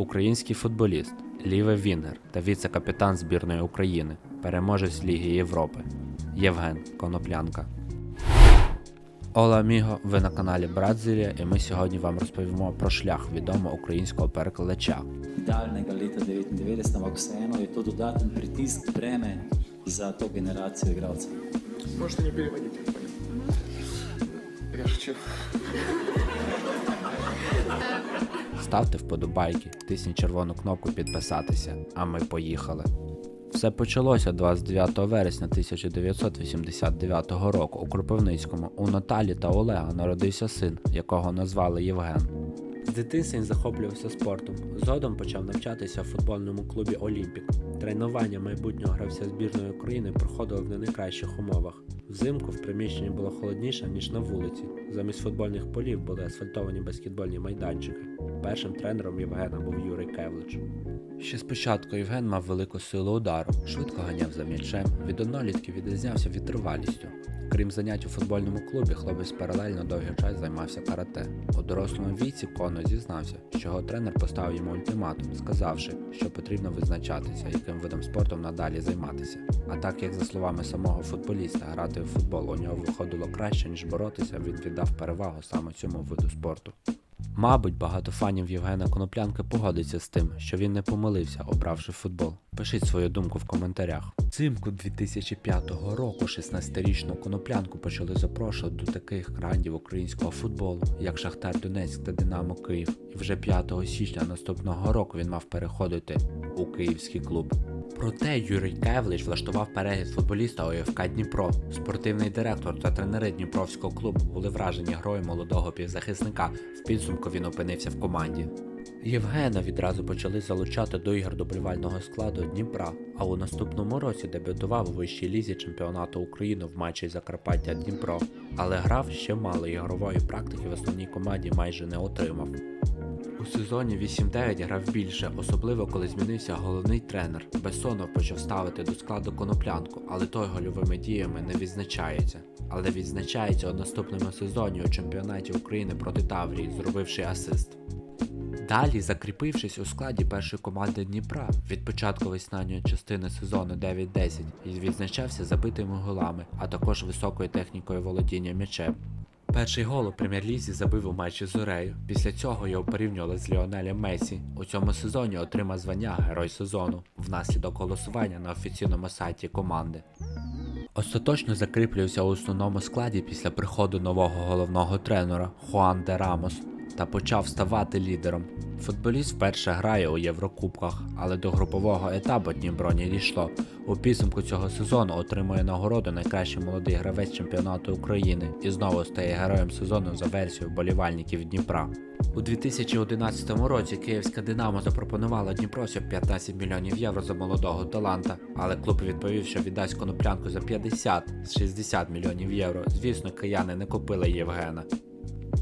Український футболіст, лівий Вінгер та віце-капітан збірної України, переможець Ліги Європи Євген Коноплянка. Ола Аміго, ви на каналі Бразилія, і ми сьогодні вам розповімо про шлях відомого українського перекладача. idealnega leta 99, ampak vseeno je to dodaten pritisk, breme za to generacijo igralcev. Можете не переводить. я понял. Я шучу. Ставте вподобайки, тисніть червону кнопку підписатися, а ми поїхали. Все почалося 29 вересня 1989 року у Кропивницькому. У Наталі та Олега народився син, якого назвали Євген. З дитинства захоплювався спортом. Згодом почав навчатися в футбольному клубі Олімпік. Тренування майбутнього гравця збірної України проходило в не найкращих умовах. Взимку в приміщенні було холодніше, ніж на вулиці. Замість футбольних полів були асфальтовані баскетбольні майданчики. Першим тренером Євгена був Юрій Кевлич. Ще спочатку Євген мав велику силу удару, швидко ганяв за м'ячем, від однолітків відрізнявся витривалістю. Крім занять у футбольному клубі, хлопець паралельно довгий час займався карате. У дорослому віці Коно зізнався, що його тренер поставив йому ультиматум, сказавши, що потрібно визначатися, яким видом спорту надалі займатися. А так як за словами самого футболіста, грати в футбол у нього виходило краще, ніж боротися, він віддав перевагу саме цьому виду спорту. Мабуть, багато фанів Євгена Коноплянки погодиться з тим, що він не помилився, обравши футбол. Пишіть свою думку в коментарях. Взимку 2005 року 16-річну коноплянку почали запрошувати до таких грандів українського футболу, як Шахтар Донецьк та Динамо Київ. І вже 5 січня наступного року він мав переходити у київський клуб. Проте Юрій Кевлич влаштував перегляд футболіста ОФК Дніпро. Спортивний директор та тренери Дніпровського клубу були вражені грою молодого півзахисника. В підсумку він опинився в команді. Євгена відразу почали залучати до ігор добровольного складу Дніпра, а у наступному році дебютував у вищій лізі чемпіонату України в матчі Закарпаття Дніпро, але грав ще мало ігрової практики в основній команді майже не отримав. У сезоні 8-9 грав більше, особливо коли змінився головний тренер. Бессонов почав ставити до складу коноплянку, але той гольовими діями не відзначається. Але відзначається у наступному сезоні у чемпіонаті України проти Таврії, зробивши асист. Далі, закріпившись у складі першої команди Дніпра від початку весняної частини сезону 9-10 і відзначався забитими голами, а також високою технікою володіння м'ячем. Перший гол у прем'єр-лізі забив у матчі з Урею. Після цього його порівнювали з Ліонелем Месі. У цьому сезоні отримав звання Герой сезону внаслідок голосування на офіційному сайті команди. Остаточно закріплювався у основному складі після приходу нового головного тренера Хуан де Рамос та почав ставати лідером. Футболіст вперше грає у Єврокубках, але до групового етапу Дніпро не дійшло. У підсумку цього сезону отримує нагороду найкращий молодий гравець чемпіонату України і знову стає героєм сезону за версією болівальників Дніпра. У 2011 році Київська Динамо запропонувала Дніпросю 15 мільйонів євро за молодого таланта, але клуб відповів, що віддасть коноплянку за 50 з 60 мільйонів євро. Звісно, кияни не купили Євгена.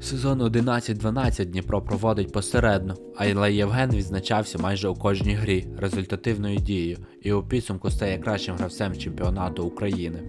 Сезон 11-12 Дніпро проводить посередно, але Євген відзначався майже у кожній грі результативною дією і у підсумку стає кращим гравцем чемпіонату України.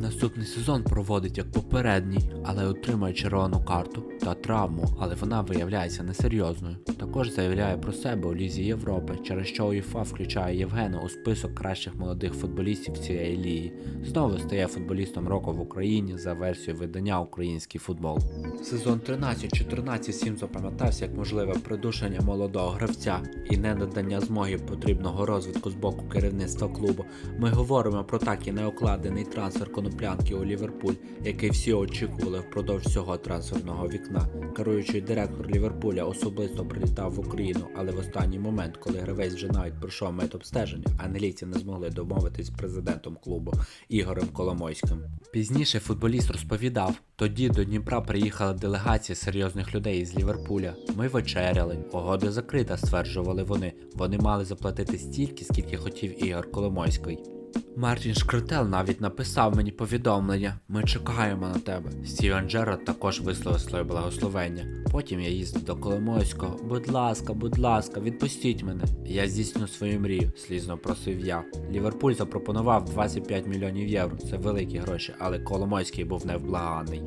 Наступний сезон проводить як попередній, але отримує червону карту та травму, але вона виявляється несерйозною. Також заявляє про себе у Лізі Європи, через що УЄФА включає Євгена у список кращих молодих футболістів цієї ліги. Знову стає футболістом року в Україні за версією видання Український футбол. Сезон 13-14 всім запам'ятався як можливе придушення молодого гравця і не надання змоги потрібного розвитку з боку керівництва клубу. Ми говоримо про так і неокладений трансфер коноплянки у Ліверпуль, який всі очікували впродовж всього трансферного вікна. Керуючий директор Ліверпуля особисто прилітав в Україну, але в останній момент, коли гравець вже навіть пройшов медобстеження, англійці не змогли домовитись з президентом клубу Ігорем Коломойським. Пізніше футболіст розповідав, тоді до Дніпра приїхала делегація серйозних людей із Ліверпуля. Ми вечеряли, угода закрита, стверджували вони. Вони мали заплатити стільки, скільки хотів Ігор Коломойський. Мартін Шкртел навіть написав мені повідомлення: ми чекаємо на тебе. Стівен Джерард також висловив своє благословення. Потім я їздив до Коломойського. Будь ласка, будь ласка, відпустіть мене. Я здійсню свою мрію, слізно просив я. Ліверпуль запропонував 25 мільйонів євро. Це великі гроші, але Коломойський був невблаганий.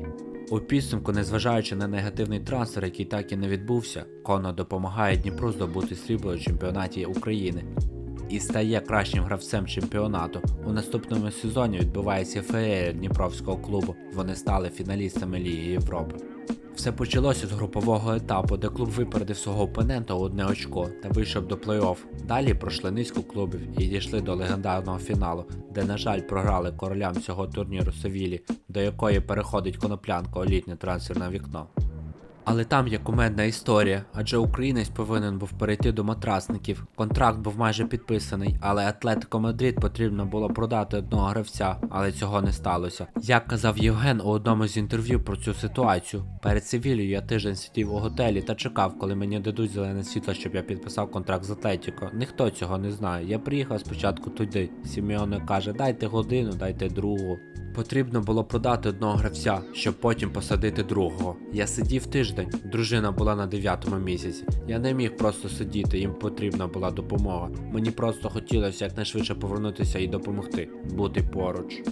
У підсумку, незважаючи на негативний трансфер, який так і не відбувся, Коно допомагає Дніпру здобути срібло у чемпіонаті України і стає кращим гравцем чемпіонату. У наступному сезоні відбувається феєрія Дніпровського клубу. Вони стали фіналістами Ліги Європи. Все почалося з групового етапу, де клуб випередив свого опонента одне очко та вийшов до плей-офф. Далі пройшли низку клубів і дійшли до легендарного фіналу, де, на жаль, програли королям цього турніру Севілі, до якої переходить коноплянка у літнє трансферне вікно. Але там є кумедна історія, адже українець повинен був перейти до матрасників. Контракт був майже підписаний, але Атлетико Мадрид потрібно було продати одного гравця, але цього не сталося. Як казав Євген у одному з інтерв'ю про цю ситуацію, перед Севілью я тиждень сидів у готелі та чекав, коли мені дадуть зелене світло, щоб я підписав контракт з Атлетіко. Ніхто цього не знає. Я приїхав спочатку туди. Сімеоне каже, дайте годину, дайте другу. Потрібно було продати одного гравця, щоб потім посадити другого. Я сидів тиждень, дружина була на дев'ятому місяці. Я не міг просто сидіти, їм потрібна була допомога. Мені просто хотілося якнайшвидше повернутися і допомогти, бути поруч.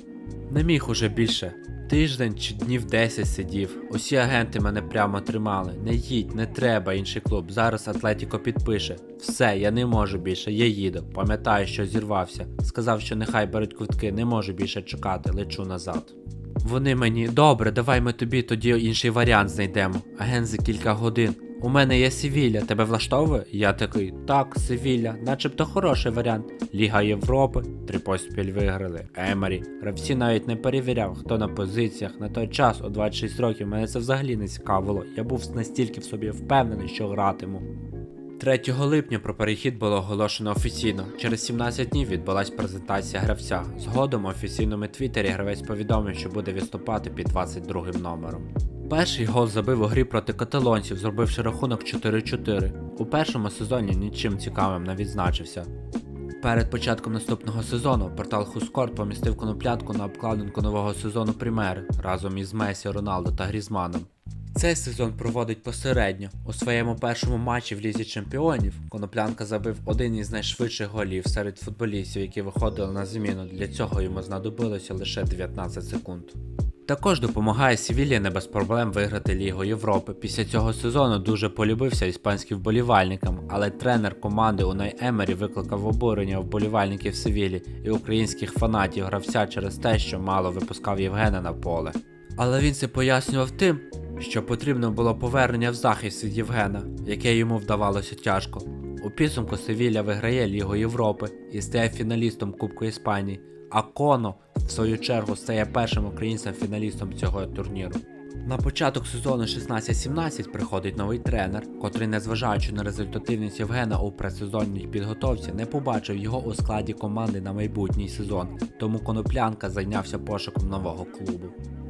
Не міг уже більше. Тиждень чи днів 10 сидів. Усі агенти мене прямо тримали. Не їдь, не треба інший клуб. Зараз Атлетіко підпише. Все, я не можу більше, я їду. Пам'ятаю, що зірвався. Сказав, що нехай беруть квитки, не можу більше чекати, лечу назад. Вони мені, добре, давай ми тобі тоді інший варіант знайдемо. Агент за кілька годин. У мене є Севілля, тебе влаштовує? Я такий, так, Севілля, начебто хороший варіант. Ліга Європи, три поспіль виграли. Емері. Гравці навіть не перевіряв, хто на позиціях. На той час, у 26 років, мене це взагалі не цікавило. Я був настільки в собі впевнений, що гратиму. 3 липня про перехід було оголошено офіційно. Через 17 днів відбулась презентація гравця. Згодом у офіційному твіттері гравець повідомив, що буде виступати під 22 номером. Перший гол забив у грі проти каталонців, зробивши рахунок 4-4. У першому сезоні нічим цікавим не відзначився. Перед початком наступного сезону портал Хускорт помістив коноплятку на обкладинку нового сезону Примери разом із Месі, Роналдо та Грізманом. Цей сезон проводить посередньо. У своєму першому матчі в Лізі Чемпіонів Коноплянка забив один із найшвидших голів серед футболістів, які виходили на зміну. Для цього йому знадобилося лише 19 секунд. Також допомагає Севілі не без проблем виграти Лігу Європи. Після цього сезону дуже полюбився іспанським вболівальникам, але тренер команди Унай Емері викликав обурення вболівальників Севілі і українських фанатів гравця через те, що мало випускав Євгена на поле. Але він це пояснював тим, що потрібно було повернення в захист від Євгена, яке йому вдавалося тяжко. У підсумку Севілля виграє Лігу Європи і стає фіналістом Кубку Іспанії, а Коно, в свою чергу, стає першим українцем фіналістом цього турніру. На початок сезону 16-17 приходить новий тренер, котрий, незважаючи на результативність Євгена у предсезонній підготовці, не побачив його у складі команди на майбутній сезон, тому Коноплянка зайнявся пошуком нового клубу.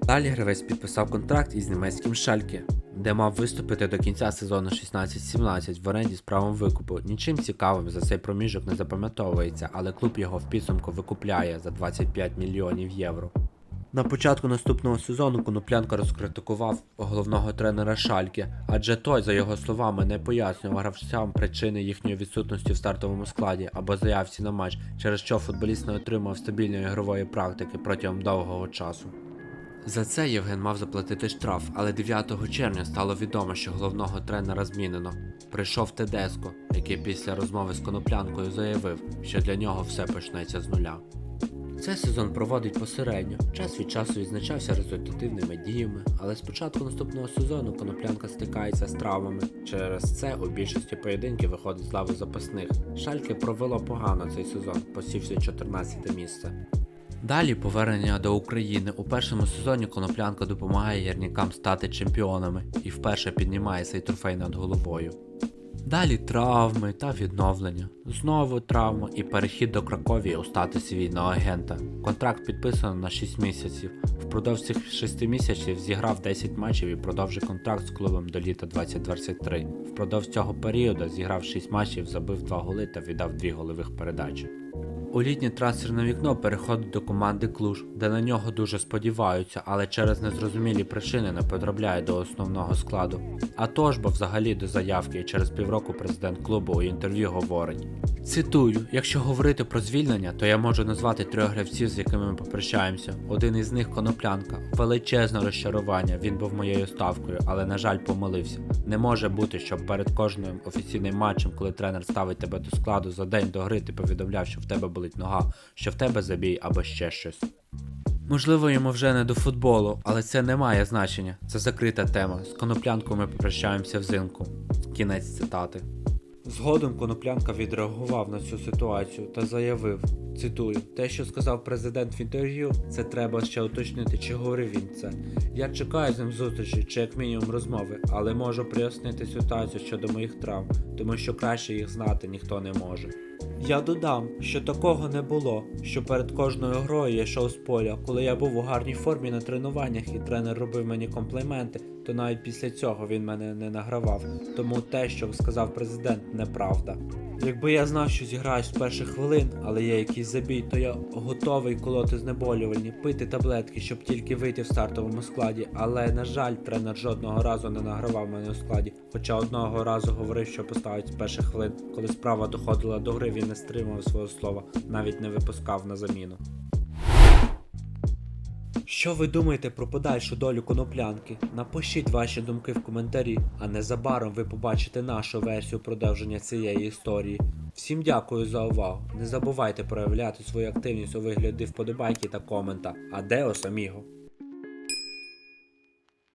Далі гравець підписав контракт із німецьким Шальке, де мав виступити до кінця сезону 16-17 в оренді з правом викупу. Нічим цікавим за цей проміжок не запам'ятовується, але клуб його в підсумку викупляє за 25 мільйонів євро. На початку наступного сезону Коноплянка розкритикував головного тренера Шальке, адже той, за його словами, не пояснював гравцям причини їхньої відсутності в стартовому складі або заявці на матч, через що футболіст не отримав стабільної ігрової практики протягом довгого часу. За це Євген мав заплатити штраф, але 9 червня стало відомо, що головного тренера змінено. Прийшов Тедеско, який після розмови з коноплянкою заявив, що для нього все почнеться з нуля. Цей сезон проводить посередньо. Час від часу відзначався результативними діями, але з початку наступного сезону коноплянка стикається з травмами. Через це у більшості поєдинків виходить з лави запасних. Шальке провело погано цей сезон, посівши 14 місце. Далі повернення до України. У першому сезоні коноплянка допомагає гірникам стати чемпіонами і вперше піднімає цей трофей над головою. Далі травми та відновлення. Знову травма і перехід до Краковії у статусі вільного агента. Контракт підписано на 6 місяців. Впродовж цих 6 місяців зіграв 10 матчів і продовжив контракт з клубом до літа 2023. Впродовж цього періоду зіграв 6 матчів, забив 2 голи та віддав 2 голевих передачі. У літнє трансферне вікно переходить до команди Клуж, де на нього дуже сподіваються, але через незрозумілі причини не потрапляє до основного складу. А тож, бо взагалі до заявки і через півроку президент клубу у інтерв'ю говорить. Цитую: якщо говорити про звільнення, то я можу назвати трьох гравців, з якими ми попрощаємося. Один із них коноплянка. Величезне розчарування. Він був моєю ставкою, але на жаль помилився. Не може бути, щоб перед кожним офіційним матчем, коли тренер ставить тебе до складу за день до гри, ти повідомляв, що в тебе болить нога, що в тебе забій або ще щось. Можливо, йому вже не до футболу, але це не має значення. Це закрита тема. З коноплянкою ми попрощаємося взимку. Кінець цитати. Згодом Коноплянка відреагував на цю ситуацію та заявив: цитую, те, що сказав президент в інтерв'ю, це треба ще уточнити, чи говорив він це. Я чекаю з ним зустрічі чи як мінімум розмови, але можу прояснити ситуацію щодо моїх травм, тому що краще їх знати ніхто не може. Я додам, що такого не було, що перед кожною грою я йшов з поля. Коли я був у гарній формі на тренуваннях і тренер робив мені компліменти, то навіть після цього він мене не награвав. Тому те, що сказав президент, неправда. Якби я знав, що зіграю з перших хвилин, але є якийсь забій, то я готовий колоти знеболювальні, пити таблетки, щоб тільки вийти в стартовому складі. Але на жаль, тренер жодного разу не награвав мене у складі. Хоча одного разу говорив, що поставить з перших хвилин. Коли справа доходила до гри, він не стримав свого слова, навіть не випускав на заміну. Що ви думаєте про подальшу долю коноплянки? Напишіть ваші думки в коментарі, а незабаром ви побачите нашу версію продовження цієї історії. Всім дякую за увагу. Не забувайте проявляти свою активність у вигляді вподобайки та комента. Адеос, аміго!